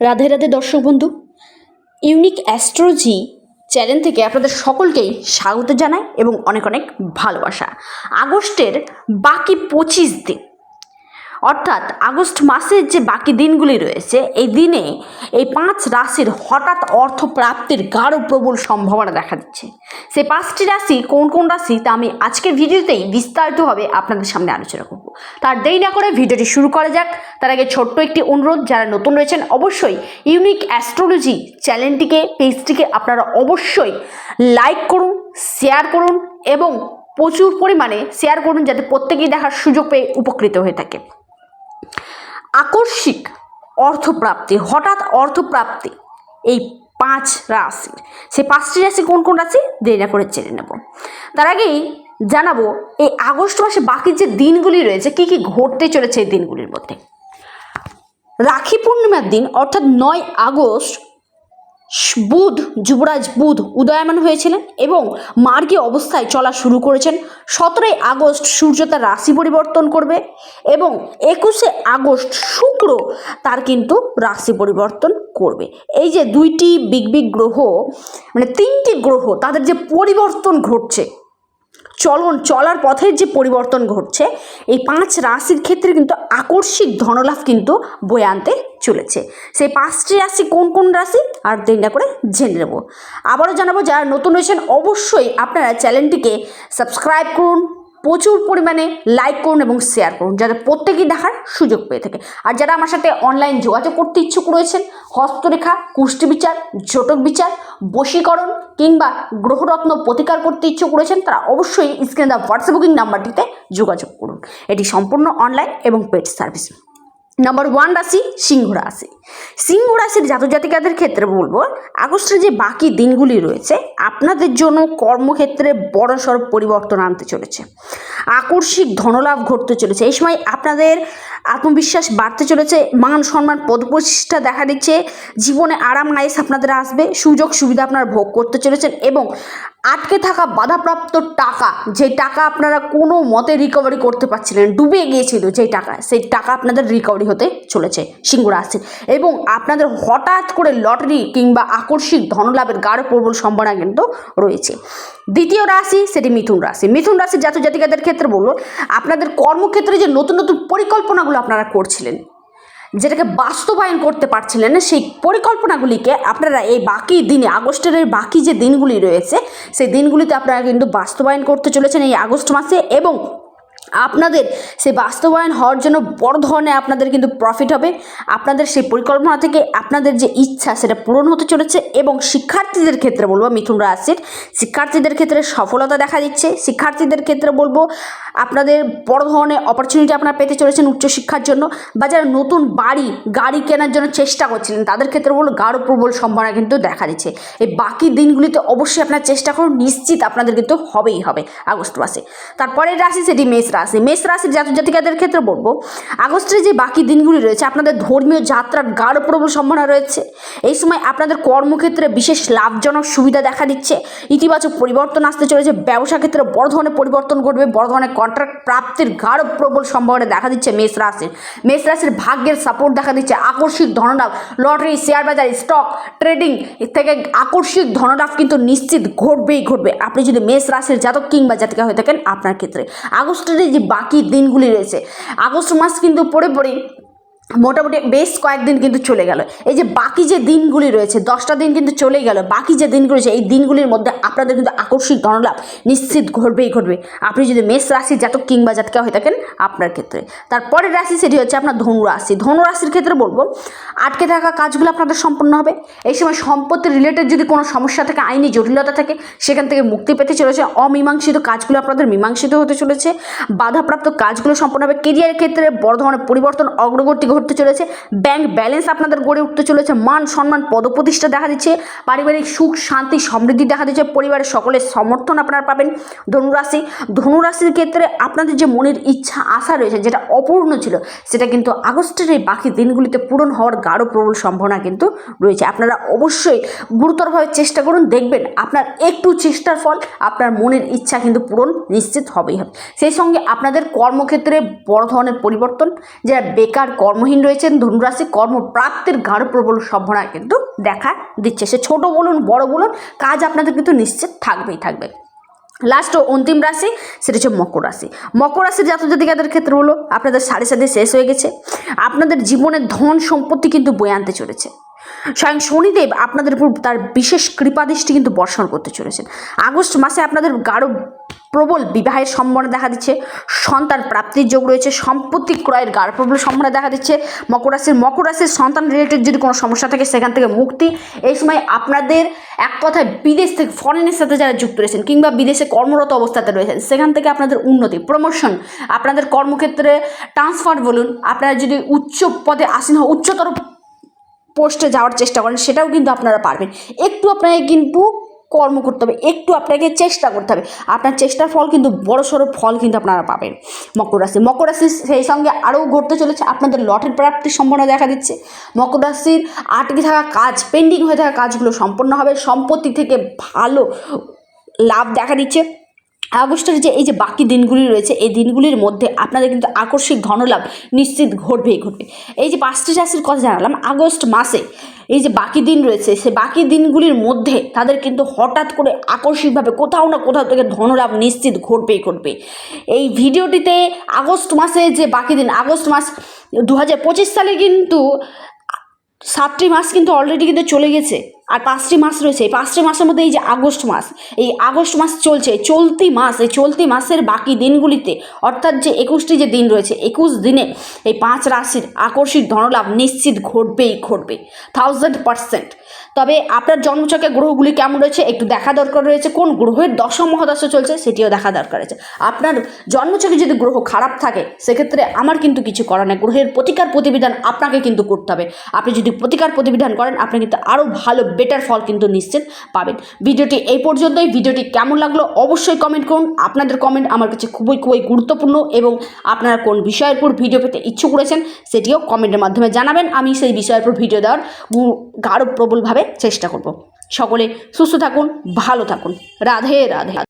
রাধে রাধে দর্শক বন্ধু, unique অ্যাস্ট্রোজি channel থেকে আপনাদের সকলকেই স্বাগত জানাই এবং অনেক অনেক ভালোবাসা। আগস্টের বাকি পঁচিশ দিন অর্থাৎ আগস্ট মাসের যে বাকি দিনগুলি রয়েছে, এই দিনে এই পাঁচ রাশির হঠাৎ অর্থ প্রাপ্তির গাঢ় প্রবল সম্ভাবনা দেখা দিচ্ছে। সেই পাঁচটি রাশি কোন কোন রাশি, তা আমি আজকের ভিডিওতেই বিস্তারিতভাবে আপনাদের সামনে আলোচনা করব। তার দেরি না করে ভিডিওটি শুরু করা যাক। তার আগে ছোট্ট একটি অনুরোধ, যারা নতুন রয়েছেন অবশ্যই ইউনিক অ্যাস্ট্রোলজি চ্যানেলটিকে, পেজটিকে আপনারা অবশ্যই লাইক করুন, শেয়ার করুন এবং প্রচুর পরিমাণে শেয়ার করুন, যাতে প্রত্যেকেই দেখার সুযোগ পেয়ে উপকৃত হয়ে থাকে। আকস্মিক অর্থপ্রাপ্তি, হঠাৎ অর্থপ্রাপ্তি এই পাঁচ রাশি সে পাঁচটি রাশি কোন কোন রাশি? দেরি না করে জেনে নেব। তার আগেই জানাব, এই আগস্ট মাসে বাকি যে দিনগুলি রয়েছে, কি কি ঘটতে চলেছে এই দিনগুলির মধ্যে? রাখি পূর্ণিমার দিন, অর্থাৎ নয় আগস্ট বুধ, যুবরাজ বুধ উদয়মান হয়েছিলেন এবং মার্গী অবস্থায় চলা শুরু করেছেন। সতেরোই আগস্ট সূর্য তার রাশি পরিবর্তন করবে এবং একুশে আগস্ট শুক্র তার কিন্তু রাশি পরিবর্তন করবে। এই যে দুইটি বিগ বিগ গ্রহ মানে তিনটি গ্রহ, তাদের যে পরিবর্তন ঘটছে চলন, চলার পথের যে পরিবর্তন ঘটছে, এই পাঁচ রাশির ক্ষেত্রে কিন্তু আকর্ষিক ধনলাভ কিন্তু বয়ে আনতে চলেছে। সেই পাঁচটি রাশি কোন কোন রাশি? আর দেরি না করে জেনে নেব। আবারও জানাব, যারা নতুন রয়েছেন, অবশ্যই আপনারা চ্যানেলটিকে সাবস্ক্রাইব করুন প্রচুর পরিমাণে লাইক করুন এবং শেয়ার করুন, যাতে প্রত্যেকেই দেখার সুযোগ পেয়ে থাকে। আর যারা আমার সাথে অনলাইন যোগাযোগ করতে ইচ্ছুক রয়েছেন, হস্তরেখা কুষ্টি বিচার জটক বিচার বশীকরণ কিংবা গ্রহরত্ন প্রতিকার করতে ইচ্ছুক রয়েছেন, তারা অবশ্যই স্ক্রিনে দেওয়া হোয়াটসঅ্যাপ বুকিং নাম্বারটিতে যোগাযোগ করুন। এটি সম্পূর্ণ অনলাইন এবং পেড সার্ভিস নাম্বার ওয়ান রাশি সিংহ রাশি। সিংহ রাশির জাতক জাতিকাদের ক্ষেত্রে বলব, আগস্টের যে বাকি দিনগুলি রয়েছে, আপনাদের জন্য কর্মক্ষেত্রে বড়সড় পরিবর্তন আনতে চলেছে। আকস্মিক ধনলাভ ঘটতে চলেছে। এই সময় আপনাদের আত্মবিশ্বাস বাড়তে চলেছে, মান সম্মান পদপ্রতিষ্ঠা দেখা দিচ্ছে, জীবনে আরাম আয়েস আপনাদের আসবে, সুযোগ সুবিধা আপনারা ভোগ করতে চলেছেন এবং আটকে থাকা বাধাপ্রাপ্ত টাকা যে টাকা আপনারা কোনো মতে রিকভারি করতে পারছিলেন, ডুবে গিয়েছিল যেই টাকা, সেই টাকা আপনাদের রিকভারি হতে চলেছে সিংহ রাশি এবং আপনাদের হঠাৎ করে লটারি কিংবা আকস্মিক ধনলাভের গাঢ় প্রবল সম্ভাবনা কিন্তু রয়েছে। দ্বিতীয় রাশি সেটি মিথুন রাশি। মিথুন রাশির জাতক জাতিকাদের ক্ষেত্রে বলব, আপনাদের কর্মক্ষেত্রে যে নতুন নতুন পরিকল্পনাগুলো আপনারা করছিলেন, যেটাকে বাস্তবায়ন করতে পারছিলেন না সেই পরিকল্পনাগুলিকে আপনারা এই বাকি দিনে, আগস্টের বাকি যে দিনগুলি রয়েছে, সেই দিনগুলিতে আপনারা কিন্তু বাস্তবায়ন করতে চলেছেন এই আগস্ট মাসে এবং আপনাদের সেই বাস্তবায়ন হওয়ার জন্য বড় ধরনের আপনাদের কিন্তু প্রফিট হবে। আপনাদের সেই পরিকল্পনা থেকে আপনাদের যে ইচ্ছা সেটা পূরণ হতে চলেছে এবং শিক্ষার্থীদের ক্ষেত্রে বলব মিথুন রাশির শিক্ষার্থীদের ক্ষেত্রে সফলতা দেখা দিচ্ছে। শিক্ষার্থীদের ক্ষেত্রে বলব আপনাদের বড় ধরনের অপরচুনিটি আপনারা পেতে চলেছেন উচ্চশিক্ষার জন্য বা যারা নতুন বাড়ি, গাড়ি কেনার জন্য চেষ্টা করছিলেন, তাদের ক্ষেত্রে বলব গাঢ় প্রবল সম্ভাবনা কিন্তু দেখা দিচ্ছে। এই বাকি দিনগুলিতে অবশ্যই আপনার চেষ্টা করুন, নিশ্চিত আপনাদের কিন্তু হবেই হবে আগস্ট মাসে। তারপরের রাশি সেটি মেষ রাশি। মেষ রাশির জাতক জাতিকাদের ক্ষেত্রে বলব, আগস্টের যে বাকি দিনগুলি রয়েছে, আপনাদের ধর্মীয় যাত্রার গাঢ় প্রবল সম্ভাবনা রয়েছে। এই সময় আপনাদের কর্মক্ষেত্রে বিশেষ লাভজনক সুবিধা দেখা দিচ্ছে। ইতিবাচক পরিবর্তন আসতে চলেছে। ব্যবসা ক্ষেত্রে বড় ধরনের পরিবর্তন ঘটবে। বড় ধরনের কন্ট্রাক্ট প্রাপ্তির গাঢ় প্রবল সম্ভাবনা দেখা দিচ্ছে মেষ রাশির। মেষ রাশির ভাগ্যের সাপোর্ট দেখা দিচ্ছে। আকর্ষিক ধনলাভ লটারি শেয়ার বাজার স্টক ট্রেডিং থেকে আকর্ষিক ধনলাভ কিন্তু নিশ্চিত ঘটবেই ঘটবে। আপনি যদি মেষ রাশির জাতক কিংবা জাতিকা হয়ে থাকেন আপনার ক্ষেত্রে। আগস্টের যে বাকি দিনগুলি রয়েছে। আগস্ট মাস কিন্তু পড়ে পড়ে মোটামুটি বেশ কয়েকদিন কিন্তু চলে গেল। এই যে বাকি যে দিনগুলি রয়েছে, দশটা দিন কিন্তু চলেই গেল। বাকি যে দিনগুলি রয়েছে, এই দিনগুলির মধ্যে আপনাদের কিন্তু আকস্মিক ধনলাভ নিশ্চিত ঘটবেই ঘটবে। আপনি যদি মেষ রাশির জাতক কিংবা জাতকা হয়ে থাকেন, আপনার ক্ষেত্রে। তারপরের রাশি সেটি হচ্ছে আপনার ধনু রাশি। ধনু রাশির ক্ষেত্রে বলব, আটকে থাকা কাজগুলো আপনাদের সম্পন্ন হবে। এই সময় সম্পত্তি রিলেটেড যদি কোনো সমস্যা থাকে, আইনি জটিলতা থাকে, সেখান থেকে মুক্তি পেতে চলেছে। অমীমাংসিত কাজগুলো আপনাদের মীমাংসিত হতে চলেছে। বাধাপ্রাপ্ত কাজগুলো সম্পন্ন হবে। কেরিয়ার ক্ষেত্রে বড় ধরনের পরিবর্তন, অগ্রগতি ঘটতে চলেছে। ব্যাংক ব্যালেন্স আপনাদের গড়ে উঠতে চলেছে। মান সম্মান পদপ্রতিষ্ঠা দেখা দিচ্ছে। পারিবারিক সুখ, শান্তি, সমৃদ্ধি দেখা দিচ্ছে। পরিবারের সকলের সমর্থন আপনারা পাবেন। ধনুরাশি, ধনুরাশির ক্ষেত্রে আপনাদের যে মনের ইচ্ছা, আশা রয়েছে, যেটা অপূর্ণ ছিল, সেটা কিন্তু আগস্টের এই বাকি দিনগুলিতে পূরণ হওয়ার গাঢ় প্রবল সম্ভাবনা কিন্তু রয়েছে। আপনারা অবশ্যই গুরুতরভাবে চেষ্টা করুন। দেখবেন আপনার একটু চেষ্টার ফল, আপনার মনের ইচ্ছা কিন্তু পূরণ নিশ্চিত হবেই হবে। সেই সঙ্গে আপনাদের কর্মক্ষেত্রে বড় ধরনের পরিবর্তন, যারা বেকার কর্ম কর্মহীন রয়েছেন, ধনুরাশি কর্মপ্রাপ্তির গাঢ় প্রবল সম্ভাবনা কিন্তু দেখা দিচ্ছে। সে ছোট বলুন, বড় বলুন, কাজ আপনাদের কিন্তু নিশ্চিত থাকবেই, থাকবে। লাস্ট ও অন্তিম রাশি, সেটা হচ্ছে মকর রাশি। মকর রাশির জাতক জাতিকাদের ক্ষেত্রে হলো, আপনাদের সাড়ে সাথে শেষ হয়ে গেছে। আপনাদের জীবনের ধন সম্পত্তি কিন্তু বয়ে আনতে চলেছে। স্বয়ং শনিদেব আপনাদের উপর তার বিশেষ কৃপাদৃষ্টি কিন্তু বর্ষণ করতে চলেছেন। আগস্ট মাসে আপনাদের গাঢ় প্রবল বিবাহের সম্ভাবনা দেখা দিচ্ছে, সন্তান প্রাপ্তির যোগ রয়েছে, সম্পত্তি ক্রয়ের গাঢ় প্রবল সম্ভাবনা দেখা দিচ্ছে, মকর রাশির মকর রাশির সন্তান রিলেটেড যদি কোনো সমস্যা থাকে সেখান থেকে মুক্তি। এই সময় আপনাদের এক কথায় বিদেশ থেকে ফরেনের সাথে যারা যুক্ত রয়েছেন কিংবা বিদেশে কর্মরত অবস্থাতে রয়েছেন, সেখান থেকে আপনাদের উন্নতি। প্রমোশন আপনাদের কর্মক্ষেত্রে ট্রান্সফার বলুন, আপনারা যদি উচ্চ পদে আসীন হন, উচ্চতর পোস্টে যাওয়ার চেষ্টা করেন, সেটাও কিন্তু আপনারা পারবেন। একটু আপনাকে কিন্তু কর্ম করতে হবে, একটু আপনাকে চেষ্টা করতে হবে। আপনার চেষ্টার ফল কিন্তু বড় সড়ো ফল কিন্তু আপনারা পাবেন মকর রাশি। মকর রাশি সেই সঙ্গে আরও ঘটতে চলেছে, আপনাদের লটের প্রাপ্তির সম্ভাবনা দেখা দিচ্ছে। মকর রাশির আটকে থাকা কাজ পেন্ডিং হয়ে থাকা কাজগুলো সম্পন্ন হবে, সম্পত্তি থেকে ভালো লাভ দেখা দিচ্ছে। আগস্টের যে এই যে বাকি দিনগুলি রয়েছে, এই দিনগুলির মধ্যে আপনাদের কিন্তু আকস্মিক ধনলাভ নিশ্চিত ঘটবেই ঘটবে। এই যে পাঁচটি রাশির কথা জানালাম, আগস্ট মাসে এই যে বাকি দিন রয়েছে, সে বাকি দিনগুলির মধ্যে তাদের কিন্তু হঠাৎ করে আকস্মিকভাবে কোথাও না কোথাও থেকে ধনলাভ নিশ্চিত ঘটবেই ঘটবে। এই ভিডিওটিতে আগস্ট মাসে যে বাকি দিন, আগস্ট মাস দু হাজার পঁচিশ সালে কিন্তু সাতটি মাস কিন্তু অলরেডি কিন্তু চলে গেছে। আর পাঁচটি মাস রয়েছে। এই পাঁচটি মাসের মধ্যে এই যে আগস্ট মাস, এই আগস্ট মাস চলছে, চলতি মাস, এই চলতি মাসের বাকি দিনগুলিতে, অর্থাৎ যে একুশটি যে দিন রয়েছে, একুশ দিনে এই পাঁচ রাশির আকর্ষিক ধনলাভ নিশ্চিত ঘটবেই ঘটবে থাউজেন্ড পার্সেন্ট তবে আপনার জন্মচকে গ্রহগুলি কেমন রয়েছে একটু দেখা দরকার রয়েছে। কোন গ্রহের দশম মহাদশ চলছে সেটিও দেখা দরকার রয়েছে। আপনার জন্মচকে যদি গ্রহ খারাপ থাকে, সেক্ষেত্রে আমার কিন্তু কিছু করার নেই। গ্রহের প্রতিকার প্রতিবিধান আপনাকে কিন্তু করতে হবে। আপনি যদি প্রতিকার প্রতিবিধান করেন, আপনি কিন্তু আরও ভালো বেটার ফল কিন্তু নিশ্চিত পাবেন। ভিডিওটি এই পর্যন্তই। ভিডিওটি কেমন লাগল অবশ্যই কমেন্ট করুন। আপনাদের কমেন্ট আমার কাছে খুবই খুবই গুরুত্বপূর্ণ এবং আপনারা কোন বিষয়ের উপর ভিডিও পেতে ইচ্ছুক করেছেন সেটিও কমেন্টের মাধ্যমে জানাবেন। আমি সেই বিষয়ের উপর ভিডিও দেওয়ার গাঢ় প্রবলভাবে চেষ্টা করব। সকলে সুস্থ থাকুন ভালো থাকুন। রাধে রাধে